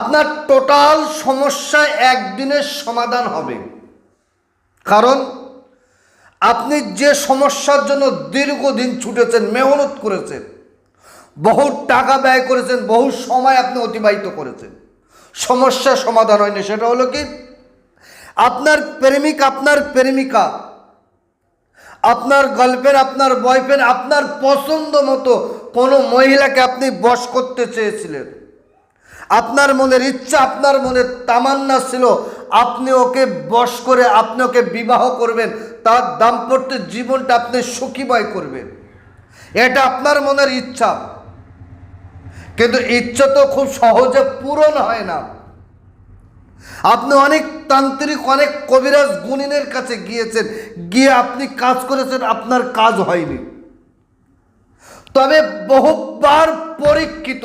আপনার টোটাল সমস্যা একদিনের সমাধান হবে। কারণ আপনি যে সমস্যার জন্য দীর্ঘদিন ছুটেছেন, মেহনত করেছেন, বহু টাকা ব্যয় করেছেন, বহু সময় আপনি অতিবাহিত করেছেন সমস্যার সমাধান হয়নি। সেটা হলো কি? আপনার প্রেমিক আপনার প্রেমিকা, আপনার গার্লফ্রেন্ড আপনার বয়ফ্রেন্ড আপনার পছন্দ মতো কোনো মহিলাকে আপনি বশ করতে চেয়েছিলেন। আপনার মনের ইচ্ছা, আপনার মনের তামান্না ছিল, আপনি ওকে বশ করে, আপনি ওকে বিবাহ করবেন, তার দাম্পত্য জীবনটা আপনি সুখীময় করবেন। এটা আপনার মনের ইচ্ছা। কিন্তু ইচ্ছা তো খুব সহজে পূরণ হয় না। আপনি অনেক তান্ত্রিক, অনেক কবিরাজ গুণিনের কাছে গিয়েছেন, গিয়ে আপনি কাজ করেছেন, আপনার কাজ হয়নি। তবে বহুবার পরীক্ষিত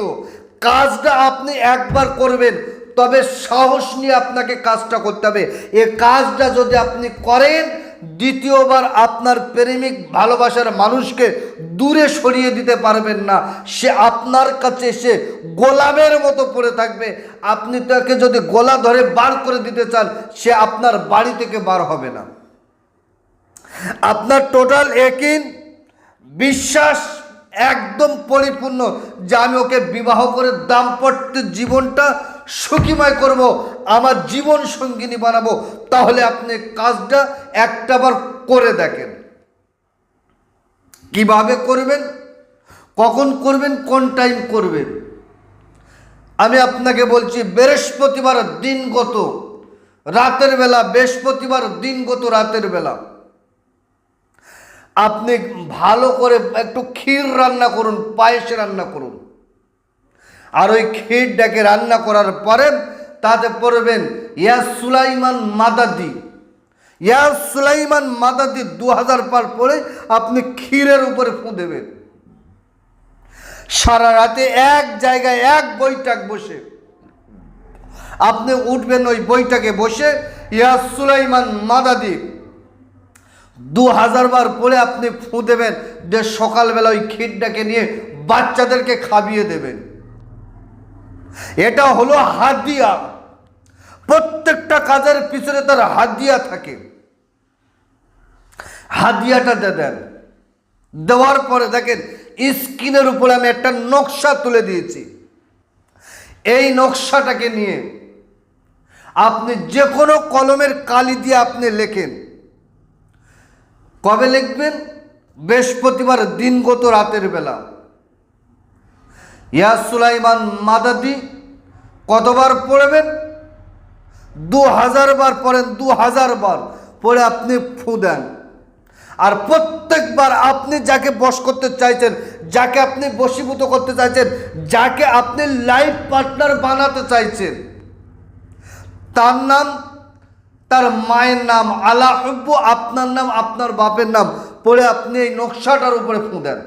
কাজটা আপনি একবার করবেন, তবে সাহস নিয়ে আপনাকে কাজটা করতে হবে। এ কাজটা যদি আপনি করেন, দ্বিতীয়বার আপনার প্রেমিক ভালোবাসার মানুষকে দূরে সরিয়ে দিতে পারবেন না। সে আপনার কাছে এসে গোলামের মতো পড়ে থাকবে। আপনি তাকে যদি গোলা ধরে বার করে দিতে চান, সে আপনার বাড়ি থেকে বার হবে না। আপনার টোটাল একিন, বিশ্বাস একদম পরিপূর্ণ যে আমি ওকে বিবাহ করে দাম্পত্য জীবনটা সুখীময় করব, আমার জীবন সঙ্গিনী বানাবো, তাহলে আপনি কাজটা একটাবার করে দেখেন। কীভাবে করবেন? কখন করবেন? কোন টাইম করবেন? আমি আপনাকে বলছি, বৃহস্পতিবার দিনগত রাতের বেলা, বৃহস্পতিবার দিনগত রাতের বেলা। আপনি ভালো করে একটু ক্ষীর রান্না করুন, পায়েস রান্না করুন। আর ওই ক্ষীরটাকে রান্না করার পরে তাতে পড়বেন, ইয়া সুলাইমান মাদাদি। ইয়া সুলাইমান মাদাদি দু হাজার পার পরে আপনি ক্ষীরের উপরে ফু দেবেন। সারা রাতে এক জায়গায় এক বৈঠক বসে। আপনি উঠবেন ওই বইটাকে বসে, ইয়া সুলাইমান মাদাদি। দু হাজার বার পরে আপনি ফু দেবেন, যে সকালবেলা ওই ক্ষীরটাকে নিয়ে বাচ্চাদেরকে খাবিয়ে দেবেন। এটা হলো হাদিয়া। প্রত্যেকটা কাজের পিছনে তার হাদিয়া থাকে। হাদিয়াটা দিয়ে দেন। দেওয়ার পরে দেখেন স্ক্রিনের উপরে আমি একটা নকশা তুলে দিয়েছি। এই নকশাটাকে নিয়ে আপনি যে কোনো কলমের কালি দিয়ে আপনি লেখেন। কবে লিখবেন? বৃহস্পতিবার, দিনগত রাতের বেলা। ইয়া সুলাইমান মাদাদি, কতবার পড়বেন? দু হাজার বার পড়েন দু হাজার বার। পড়ে আপনি ফু দেন। আর প্রত্যেকবার আপনি যাকে বশ করতে চাইছেন, যাকে আপনি বশীভূত করতে চাইছেন, যাকে আপনি লাইফ পার্টনার বানাতে চাইছেন, তার নাম তার মায়ের নাম আলা হব্বু, আপনার নাম, আপনার বাপের নাম। পড়ে আপনি এই নকশাটার উপরে ফুঁ দেন।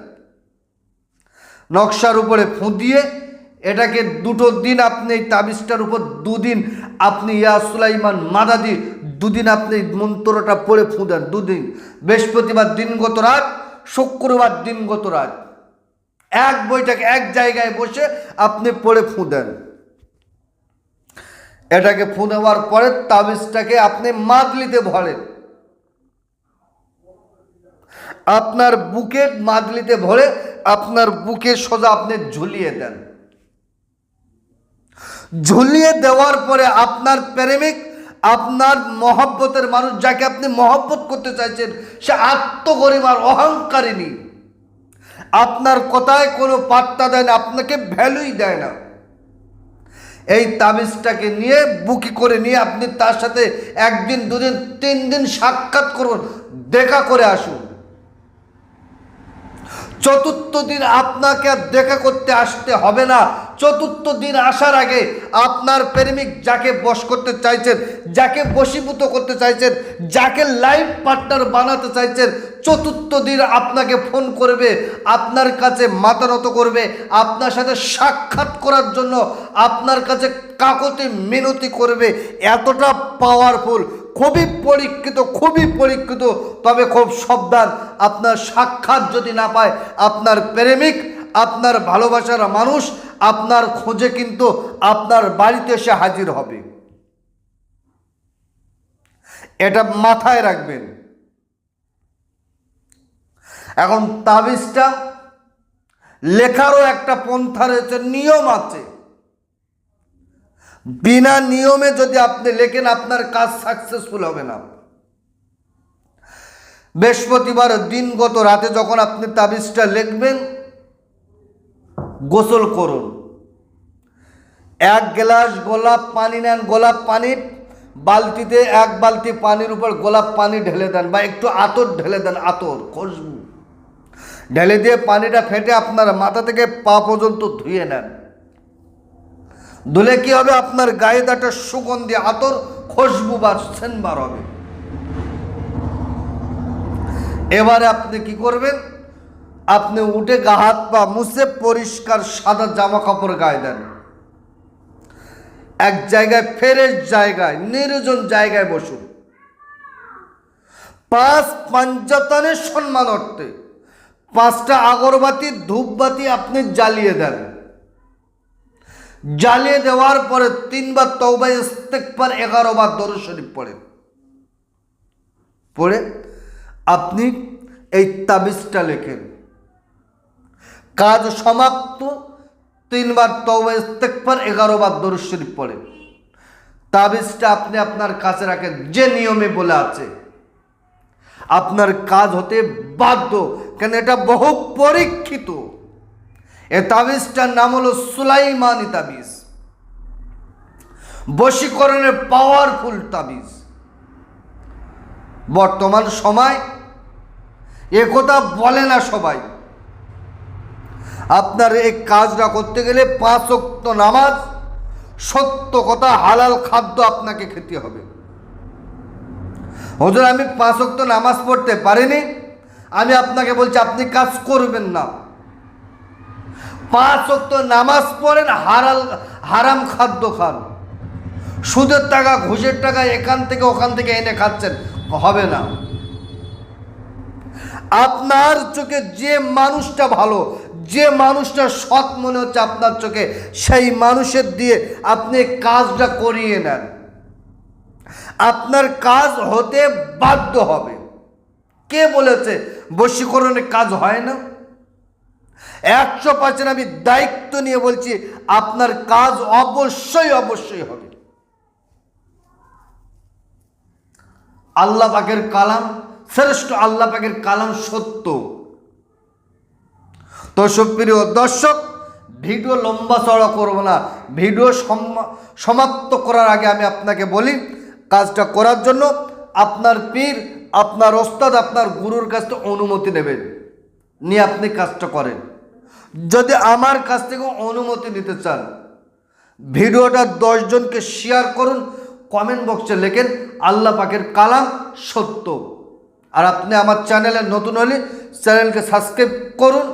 নকশার উপরে ফুঁ দিয়ে এটাকে দুটো দিন আপনি এই তাবিজটার উপর দুদিন আপনি ইয়া সুলাইমান মাদাদি, দুদিন আপনি মন্ত্রটা পড়ে ফুঁ দেন, দুদিন। বৃহস্পতিবার দিনগত রাত, শুক্রবার দিনগত রাত। এক বইটাকে এক জায়গায় বসে আপনি পড়ে ফুঁ দেন। এটাকে ফু দেওয়ার পরে তাবিজটাকে আপনি মাদলিতে ভরেন। আপনার বুকে মাদলিতে ভরে আপনার বুকে সোজা আপনি ঝুলিয়ে দেন। ঝুলিয়ে দেওয়ার পরে আপনার প্রেমিক, আপনার মহব্বতের মানুষ যাকে আপনি মহব্বত করতে চাইছেন, সে আত্মগরিম আর অহংকারিনী আপনার কথায় কোনো পাত্তা দেয় না, আপনাকে ভ্যালুই দেয় না। এই তাবিজটাকে নিয়ে, বুকি করে নিয়ে আপনি তার সাথে একদিন, দুদিন, তিন দিন সাক্ষাৎ করুন। দেখা করে আসুন। চতুর্থ দিন আপনাকে আর দেখা করতে আসতে হবে না। চতুর্থ দিন আসার আগে আপনার প্রেমিক যাকে বশ করতে চাইছেন, যাকে বশীভূত করতে চাইছেন, যাকে লাইফ পার্টনার বানাতে চাইছেন, চতুর্থ দিন আপনাকে ফোন করবে, আপনার কাছে মাথা নত করবে, আপনার সাথে সাক্ষাৎ করার জন্য আপনার কাছে কাকতি মিনতি করবে। এতটা পাওয়ারফুল খুবই পরীক্ষিত খুবই পরীক্ষিত, তবে খুব সাবধান। আপনার সাক্ষাৎ যদি না পায়, আপনার প্রেমিক, আপনার ভালোবাসার মানুষ, আপনার খোঁজে কিন্তু আপনার বাড়িতে এসে হাজির হবে। এটা মাথায় রাখবেন। এখন তাবিজটা, লেখারও একটা পন্থা রয়েছে, নিয়ম আছে। বিনা নিয়মে যদি আপনি লেখেন, আপনার কাজ সাকসেসফুল হবে না। বৃহস্পতিবার দিনগত রাতে যখন আপনি তাবিজটা লিখবেন, গোসল করুন। এক গ্লাস গোলাপ পানি নেন, গোলাপ পানির বালতিতে, এক বালতি পানির উপর গোলাপ পানি ঢেলে দেন বা একটু আতর ঢেলে দেন, আতর খুশবু ঢেলে দিয়ে পানিটা ফেটে আপনার মাথা থেকে পা পর্যন্ত ধুয়ে নেন। ধুলে কি হবে? আপনার গায়ে একটা সুগন্ধি, আতর, খুশবু বা সেন বার হবে। এবারে আপনি কি করবেন? আপনি উঠে গা, হাত পা মুছে পরিষ্কার সাদা জামা কাপড় গায়ে দেন। এক জায়গায় ফেরেস জায়গায়, নির্জন জায়গায় বসুন। পাঁচ পাঞ্জাতনের সম্মান অর্থে, পাঁচটা আগরবাতি, ধূপবাতি আপনি জ্বালিয়ে দেন। জ্বালিয়ে দেওয়ার পরে তিনবার তৌবাই ইস্তেকবার এগারো বার দরুদ শরীফ পড়েন পড়ে আপনি এই তাবিজটা লেখেন। কাজ সমাপ্ত, তিনবার তওবা ইস্তেকবার এগারো বার দরুদ শরীফ পড়েন তাবিজটা আপনি আপনার কাছে রাখেন, যে নিয়মে বলে আছে। আপনার কাজ হতে বাধ্য, কেন এটা বহু পরীক্ষিত। এ তাবিজটার নাম হলো সুলাইমানি তাবিজ। বশীকরণের পাওয়ারফুল তাবিজ। বর্তমান সময় একথা বলে না সবাই। আপনার এই কাজটা করতে গেলে পাঁচ অক্ত নামাজ, সত্য কথা, হালাল খাদ্য আপনাকে খেতে হবে। হজুর, আমি পাঁচ অক্ত নামাজ পড়তে পারিনি। আমি আপনাকে বলছি, আপনি কাজ করবেন না। পাঁচ অক্ত নামাজ পড়েন, হারাল, হারাম খাদ্য খান। সুদের টাকা, ঘুষের টাকা এখান থেকে ওখান থেকে এনে খাচ্ছেন, হবে না। আপনার চোখে যে মানুষটা ভালো, যে মানুষটা সৎ মনে হচ্ছে আপনার চোখে, সেই মানুষের দিয়ে আপনি কাজটা করিয়ে নেন। আপনার কাজ হতে বাধ্য হবে। কে বলেছে বশীকরণের কাজ হয় না? একশো পার্সেন্ট আমি দায়িত্ব নিয়ে বলছি, আপনার কাজ অবশ্যই অবশ্যই হবে। আল্লাহ পাকের কালাম, শ্রেষ্ঠ আল্লাহ পাকের কালাম সত্য। তো সুপ্রিয় দর্শক, ভিডিও লম্বা চড়া করব না। ভিডিও সমাপ্ত করার আগে আমি আপনাকে বলি, কাজটা করার জন্য আপনার পীর, আপনার ওস্তাদ, আপনার গুরুর কাছ থেকে অনুমতি নেবেন। নিয়ে আপনি কাজটা করেন। যদি আমার কাছ থেকে অনুমতি নিতে চান, ভিডিওটা দশজনকে শেয়ার করুন কমেন্ট বক্সে লেখেন, আল্লাহ পাকের কালাম সত্য। আর আপনি আমার চ্যানেলে নতুন হলে চ্যানেলকে সাবস্ক্রাইব করুন,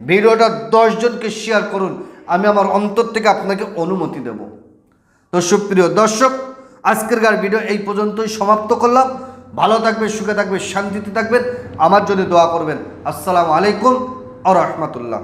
ভিডিওটা দশজনকে শেয়ার করুন, আমি আমার অন্তর থেকে আপনাকে অনুমতি দেব। তো সুপ্রিয় দর্শক আজকেরকার ভিডিও এই পর্যন্তই সমাপ্ত করলাম। ভালো থাকবে সুখে থাকবে শান্তিতে থাকবেন আমার জন্য দোয়া করবেন। আসসালামু আলাইকুম আ রহমতুল্লাহ।